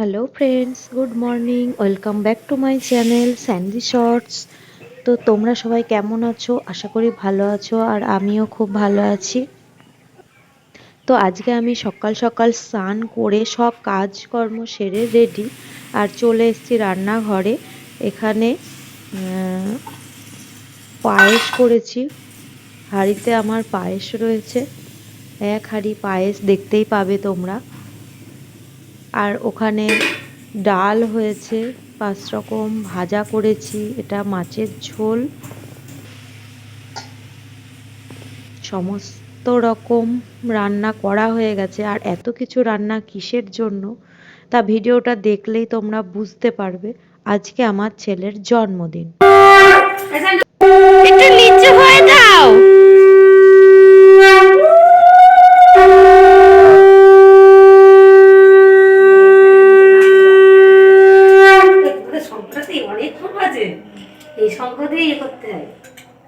Hello friends good morning welcome back to my channel Sandy shorts তো তোমরা সবাই কেমন আছো? আশা করি ভালো আছো, আর আমিও খুব ভালো আছি। তো আজকে আমি সকাল সকাল স্নান করে সব কাজকর্ম সেরে রেডি, আর চলে এসেছি রান্নাঘরে। এখানে পায়েস করেছি। হাঁড়িতে আমার পায়েস রয়েছে। এক হাঁড়ি পায়েস দেখতেই পাবে তোমরা। আর ওখানে ডাল হয়েছে, পাঁচ রকম ভাজা করেছি, এটা মাছের ঝোল। সমস্ত রকম রান্না করা হয়ে গেছে, আর এত কিছু রান্না কিসের জন্য? তা ভিডিওটা দেখলেই তোমরা বুঝতে পারবে, আজকে আমার ছেলের জন্মদিন নিচু হয়ে যাও সংক্রান্তি অনেক খুব আছে এই সংক্রান্তি ইয়ে করতে হয়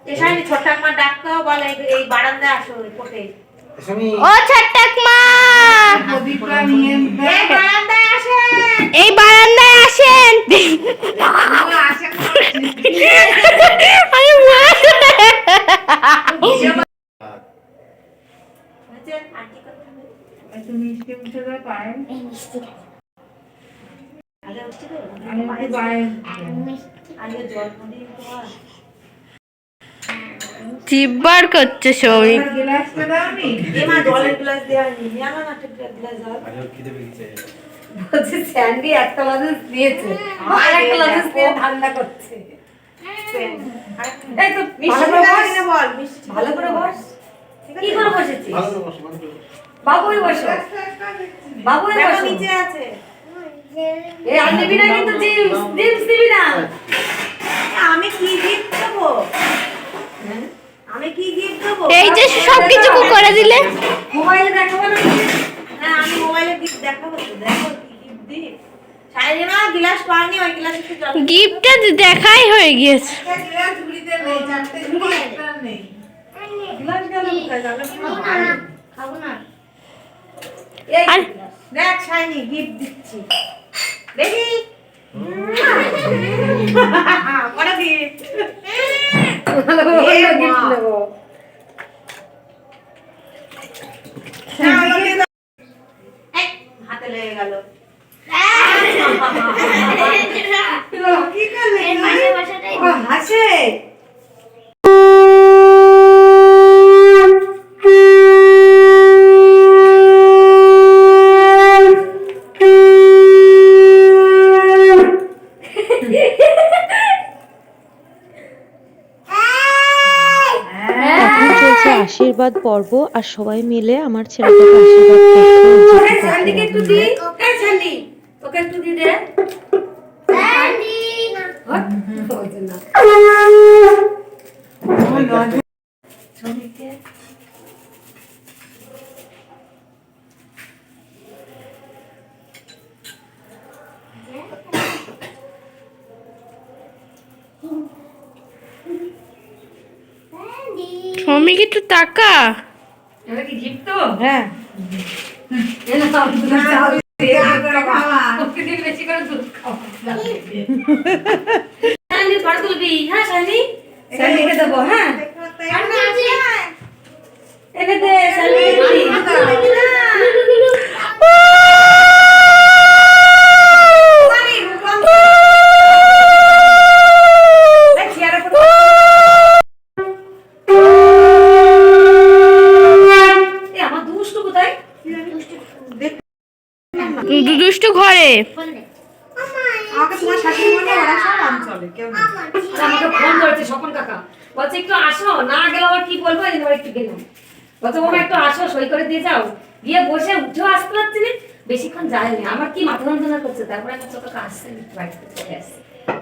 এসব ছোট মা ডাক্তার বলে এই- এই বারান্দায় আসো কোটে ও ছাট্টাক মা এই বারান্দায় আসেন এই বারান্দায় আসেন আরে মা। বুঝছেন? আর কি করতে হবে? আগে হচ্ছে তো, আগে জন্মদিন তোমার জিব্বার করছে জলের গ্লাস না একটা গ্লাস জল। বলছে স্যান্ডি একটা লজেন্স নিয়েছে আর একটা লজেন্স নিয়ে ঠান্ডা করছে। এই তো ভালো করে বস। ভালো করে বস। কি করে বসেছিস? বাবুই বসো। বাবুই বসো। নিচে আছে। এই আর নিবি না কিন্তু জিন্স দিবি না। আমি কি গিফট দেবো? হ্যাঁ? আমি কি গিফট দেবো? এই যে সবকিছু করে দিলে। মোবাইলে দেখাবো না? হ্যাঁ আমি মোবাইলে গিফট দেখাবো তো। দেখো কি গিফট দিই। সাইনে গ্লাস পাওনি ওই গ্লাস একটু জল গিফটটা দেখাই হয়ে গিয়েছে। গ্লাস ঝুড়িতে নেই চারটে ঝুড়ি একটা নেই। গ্লাস গেল কোথায়? গেল খাব না। এই আর- দেখ শাইনি গিফট দিচ্ছি। দেখি? পরে গিফট গিফট নেব এই, হাতে লেগে গেল কি করলে ও হাসে চলছে আশীর্বাদ পর্ব আর সবাই মিলে আমার ছেলেটাকে আশীর্বাদ করছে ওকে একটু দি। দে হচ্ছে না। ছবিকে কি একটু টাকা? হ্যাঁ। বেশি করে দুধ খাওয়া স্যান্ডি পড়ে তুলবি হ্যাঁ স্যান্ডি স্যান্ডিকে দেবো হ্যাঁ এনে দে স্যান্ডি আমার দুষ্টু কোথায় দু- দুষ্টু ঘরে আমাকে তোমার শাশুড়ি মনে ওরা সব অঞ্চলে কেউ নেই আর আমাকে ফোন করেছে স্বপন কাকা বলছে একটু আসো না গেলে আবার কি বলব এই ধরে একটু গেলাম বলছে ওমা একটু আসো সই করে দিয়ে যাও গিয়ে বসে উঠেও আসতে পারছি না বেশিক্ষণ আমার কি মাথা যন্ত্রণা করছে? তারপরে আমার চোখে আসছে বাড়িতে চলে আসছে।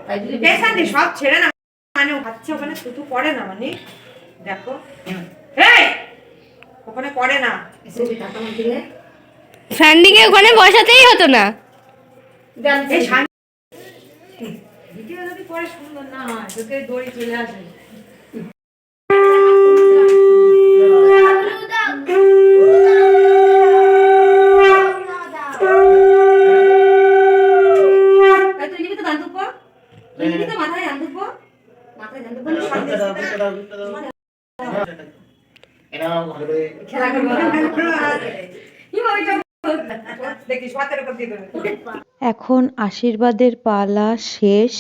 তাই বলে বেশি- পেছাতে সব ছেড়ে না। মানে ভাবছে ওখানে পড়ে না মানে। দেখো। এই! ওখানে পড়ে না। বসাতেই হতো না। ভিডিও যদি পরে সুন্দর না হয় তোকে দড়ি চলে আসে দিদি তো মাথায় জান দেবো মাথায় জান দেবো খেলা করব কি বলছো দেখিস হাতের উপর দিয়ে দেবে এখন আশীর্বাদের পালা শেষ,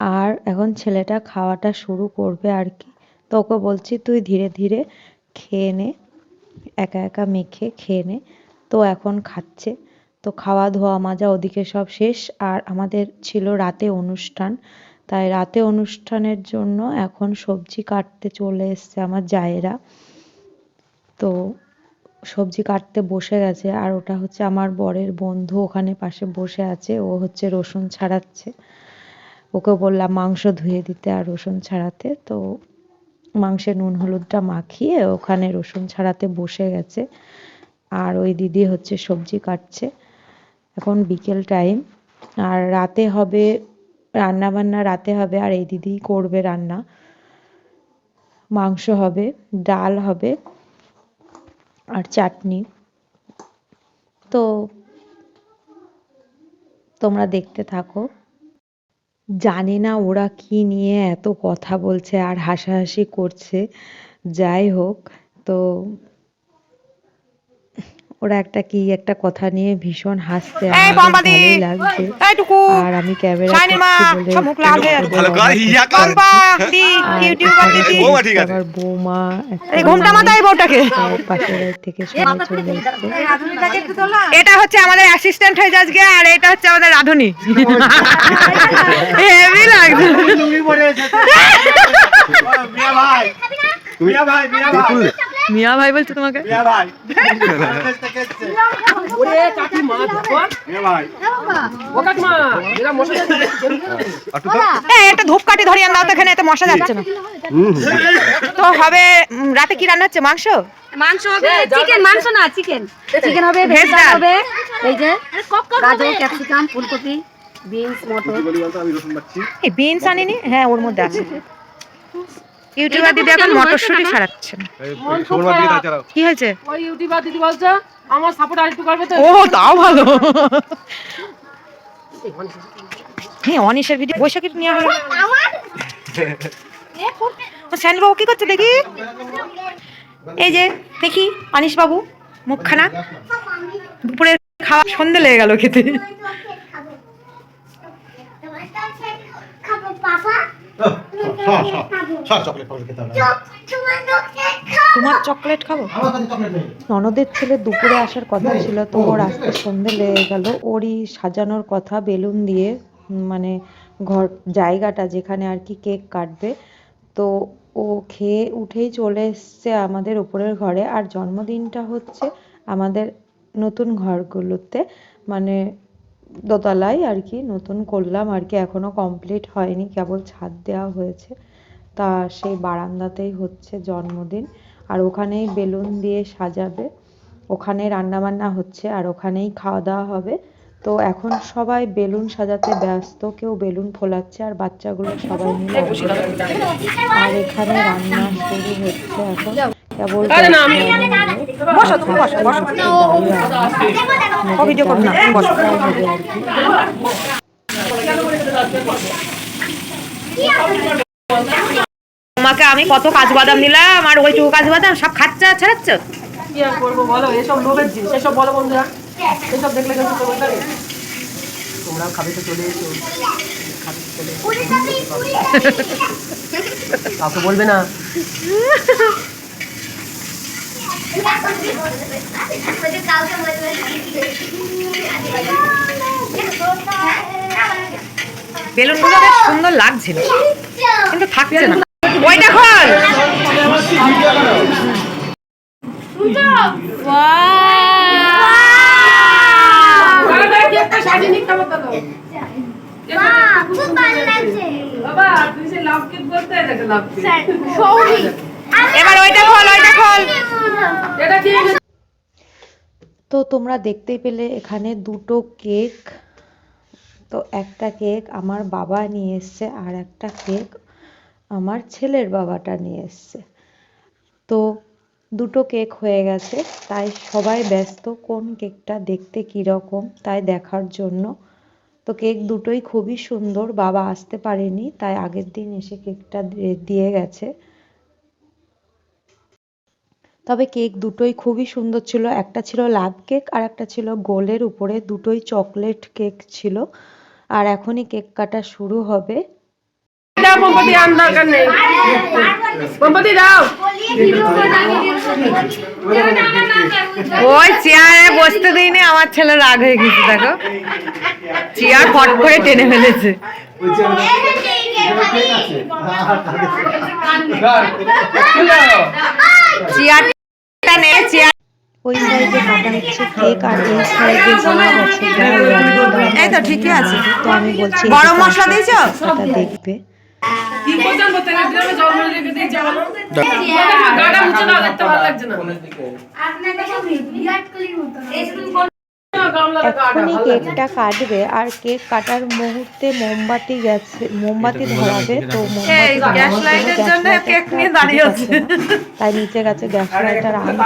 আর এখন ছেলেটা খাওয়াটা শুরু করবে আর কি। তো ওকে বলছি তুই ধীরে ধীরে খেয়ে নে, একা একা মেখে খেয়ে নে। তো এখন খাচ্ছে। তো খাওয়া ধোয়া মাজা ওদিকে সব শেষ, আর আমাদের ছিল রাতে অনুষ্ঠান। তাই রাতে অনুষ্ঠানের জন্য এখন সবজি কাটতে চলে এসছে আমার জায়েরা। তো সবজি কাটতে বসে গেছে আর ওটা হচ্ছে আমার বরের বন্ধু ওখানে পাশে বসে আছে, ও হচ্ছে রসুন ছাড়াচ্ছে। ওকে বললাম মাংস ধুয়ে দিতে আর রসুন ছাড়াতে, তো মাংসে নুন হলুদটা মাখিয়ে ওখানে রসুন ছাড়াতে বসে গেছে। আর ওই দিদি হচ্ছে সবজি কাটছে। এখন বিকেল টাইম আর রাতে হবে রান্না বান্না রাতে হবে আর এই দিদিই করবে রান্না। মাংস হবে, ডাল হবে। আর চাটনি। তো তোমরা দেখতে থাকো। জানি না ওরা কি নিয়ে এত কথা বলছে আর হাসাহাসি করছে। যাই হোক, তো ওরা একটা কি একটা কথা নিয়ে ভীষণ হাসছে ভালোই লাগছে আর আমি ক্যামেরা হয়ে ইয়া দিদি বৌমা ঠিক আছে। আবার বৌমা একটা এই ঘুমটা মাথায় বউটাকে আর পাশের থেকে চলে এটা হচ্ছে আমাদের অ্যাসিস্ট্যান্ট হয়ে আজকে আর এটা হচ্ছে আমাদের রাধুনি হেভি লাগছে মিয়া ভাই মিয়া ভাই। মিয়া ভাই মিয়া ভাই বলছে তোমাকে? মিয়া ভাই। মিয়া ভাই। এই একটা ধূপকাঠি ধরিয়ে দাও তো এখানে এত মশা যাচ্ছে। না তো হবে রাতে কি রান্না হচ্ছে? মাংস? মাংস হবে চিকেন মাংস না চিকেন। চিকেন হবে ভেজ ডাল। হবে। এই যে গাজর ক্যাপসিকাম ফুলকপি বিনস মটর। আমি রসুন পাচ্ছি এই বিনস আনিনি? হ্যাঁ ওর মধ্যে আছে। ইউটিউবার দিদি এখন মটরশুঁটি তাড়াতাড়ি কি হয়েছে? ওই ইউটিউবার দিদি বলছে আমার সাপোর্ট আরেকটু করবে তো? ও তাও ভালো। হ্যাঁ অনিশের ভিডিও বৈশাখী নিয়ে হলো বাবু কি করছে দেখি? এই যে দেখি অনিশ বাবু মুখখানা। দুপুরে খাওয়া সন্ধে লেগে গেল খেতে। তোমার চকলেট খাব। ননদের ছেলে দুপুরে আসার কথা ছিল তো ওর আসতে সন্ধে লেগে গেল। ওরই সাজানোর কথা বেলুন দিয়ে মানে ঘর জায়গাটা যেখানে আর কি কেক কাটবে। তো ও খেয়ে উঠেই চলে এসছে আমাদের উপরের ঘরে। আর জন্মদিনটা হচ্ছে আমাদের নতুন ঘরগুলোতে। মানে দোতলায় আর কি নতুন করলাম আর কি এখনও কমপ্লিট হয়নি কেবল ছাদ দেওয়া হয়েছে। তা সেই বারান্দাতেই হচ্ছে জন্মদিন আর ওখানেই বেলুন দিয়ে সাজাবে। ওখানে রান্না বান্না হচ্ছে আর ওখানেই খাওয়া দাওয়া হবে। তো এখন সবাই বেলুন সাজাতে ব্যস্ত কেউ বেলুন ফোলাচ্ছে আর বাচ্চাগুলো সবাই মিলে আর এখানে রান্না শুরু হচ্ছে এখন। কেবল বসো তুমি বসো বসো। অভিযোগ করো না বসো। তোমাকে আমি কত কাজু বাদাম দিলাম আর ওইটুকু কাজু বাদাম সব খাচ্ছে আর ছাড়াচ্ছ কি আর করব বলো এসব লোভের জিনিস এসব বলো বন্ধুরা। এসব দেখলে কিন্তু তোমার পারে তোমরাও খাবে তো চলে এসো। খাবে তো চলে এসো। কাউকে বলবে না। বেলুনগুলো বেশ সুন্দর লাগছিল কিন্তু থাকছে না। ওইটা খোল বাবা তুই সে লাভ কেক বলতে লাভ কেক এবার ওইটা খোল ওইটা খোল। তো তোমরা দেখতেই পেলে এখানে দুটো কেক। তো একটা কেক আমার বাবা নিয়ে এসছে আর একটা কেক আমার ছেলের বাবাটা নিয়ে এসছে। তো দুটো কেক হয়ে গেছে তাই সবাই ব্যস্ত কোন কেকটা দেখতে কীরকম তাই দেখার জন্য। তো কেক দুটোই খুবই সুন্দর বাবা আসতে পারেনি তাই আগের দিন এসে কেকটা দিয়ে- দিয়ে গেছে। তবে কেক দুটোই খুবই সুন্দর ছিল। একটা ছিল লাভ কেক আর একটা ছিল গোলের উপরে দুটোই চকলেট কেক ছিল। আর এখনই কেক কাটা শুরু হবে। দাও মোমবাতি আন দরকার নেই। মোমবাতি দাও। ওই চেয়ারে বসতে দিইনি আমার ছেলে রাগ হয়ে গেছে দেখো। চেয়ার ফট করে টেনে ফেলেছে। চেয়ারটা নে চেয়ার ওই সাইডে কাটা হচ্ছে কেক আর এই সাইডে দেওয়া আছে এই তো ঠিকই আছে। তো আমি বলছি গরম মশলা দিয়েছ? সেটা দেখবে। গাড়া মুছে দেখতে ভালো লাগছে না। গামলাতে গাড়া এখনই কেকটা কাটবে আর কেক কাটার মুহূর্তে মোমবাতি গেছে মোমবাতি ধরাবে তো মোমবাতি। তাই নিচে গেছে গ্যাস লাইটার আনতে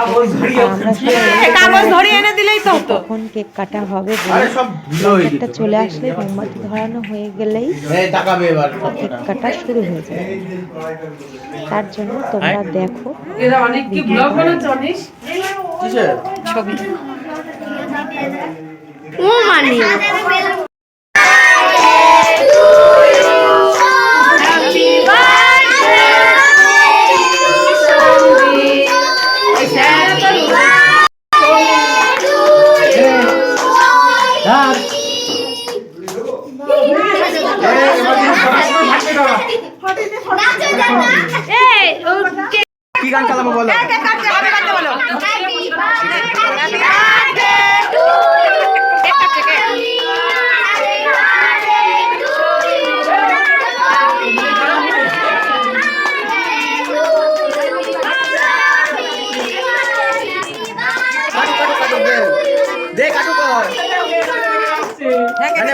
আমরা সবাই এই কাগজ ধরিয়ে এনে দিলেই তো হতো কেক কাটা হবে একটা চলে আসলে মোমবাতি ধরানো হয়ে গেলেই কেক কাটা শুরু হয়ে যাবে। তার জন্য তোমরা দেখো এরা অনেক কি ব্লগ বানাচ্ছে অনিশ ও মানে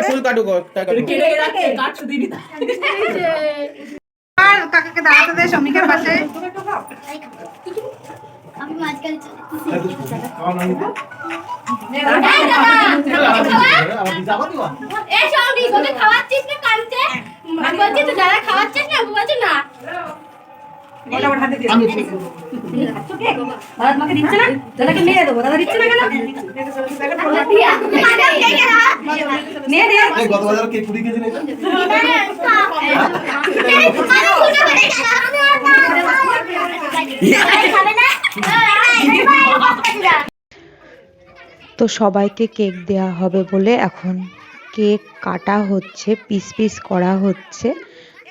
ফুল কাটু কর আর কাকাকে দাঁড়াতে দে শ্রমিকের পাশে। আমি মাঝখানে তোকে খাওয়াচ্ছিস না কানতে আমি বলছি তো যারা না দাদা তোমাকে দিচ্ছে না? দাদাকে মেরে দেবো। দাদা দিচ্ছে না কেন? নিয়ে দে। গত কে কুড়ি কেজি তো সবাইকে কেক দেওয়া হবে বলে এখন কেক কাটা হচ্ছে পিস পিস করা হচ্ছে।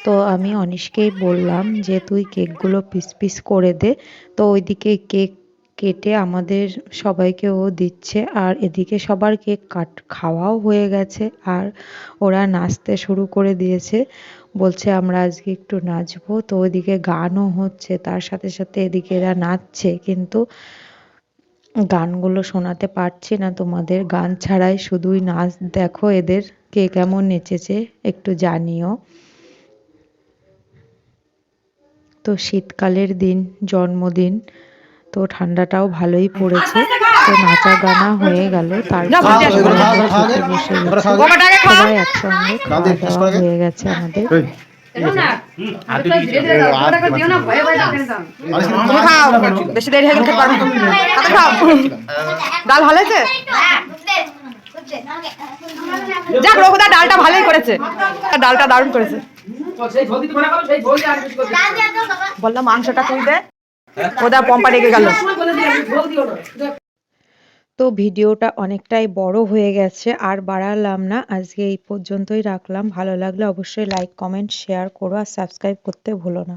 তো আমি অনিশকেই বললাম যে, তুই কেকগুলো পিস পিস করে দে। তো ওইদিকে কেক কেটে আমাদের সবাইকে ও দিচ্ছে। আর এদিকে সবার কেক কাট খাওয়াও হয়ে গেছে। আর ওরা নাচতে শুরু করে দিয়েছে। বলছে, আমরা আজকে একটু নাচবো। তো ওইদিকে গানও হচ্ছে। তার সাথে সাথে এদিকে এরা নাচছে। কিন্তু গানগুলো শোনাতে পারছি না তোমাদের। গান ছাড়াই শুধুই নাচ। দেখো, এদের কে কেমন নেচেছে একটু জানিও। তো শীতকালের দিন জন্মদিন তো ঠান্ডাটাও ভালোই পড়েছে। তো নাচা গানা হয়ে গেল তারপর সবাই আমরা খেতে বসে সবাই একসঙ্গে খাওয়া দাওয়া হয়ে গেছে আমাদের। বেশি দেরি হয়ে গেলে পারব না। তাড়াতাড়ি খাও। ডাল ভালো হয়েছে? যাক রঘুদা ডালটা ভালোই করেছে। ডালটা দারুণ করেছে। বললাম মাংসটা তুই দে। ওদা পম্পা রেগে গেল। তো ভিডিওটা অনেকটাই বড় হয়ে গেছে আর বাড়ালাম না। আজকে এই পর্যন্তই রাখলাম। ভালো লাগলে অবশ্যই লাইক কমেন্ট শেয়ার করো আর সাবস্ক্রাইব করতে ভুলো না।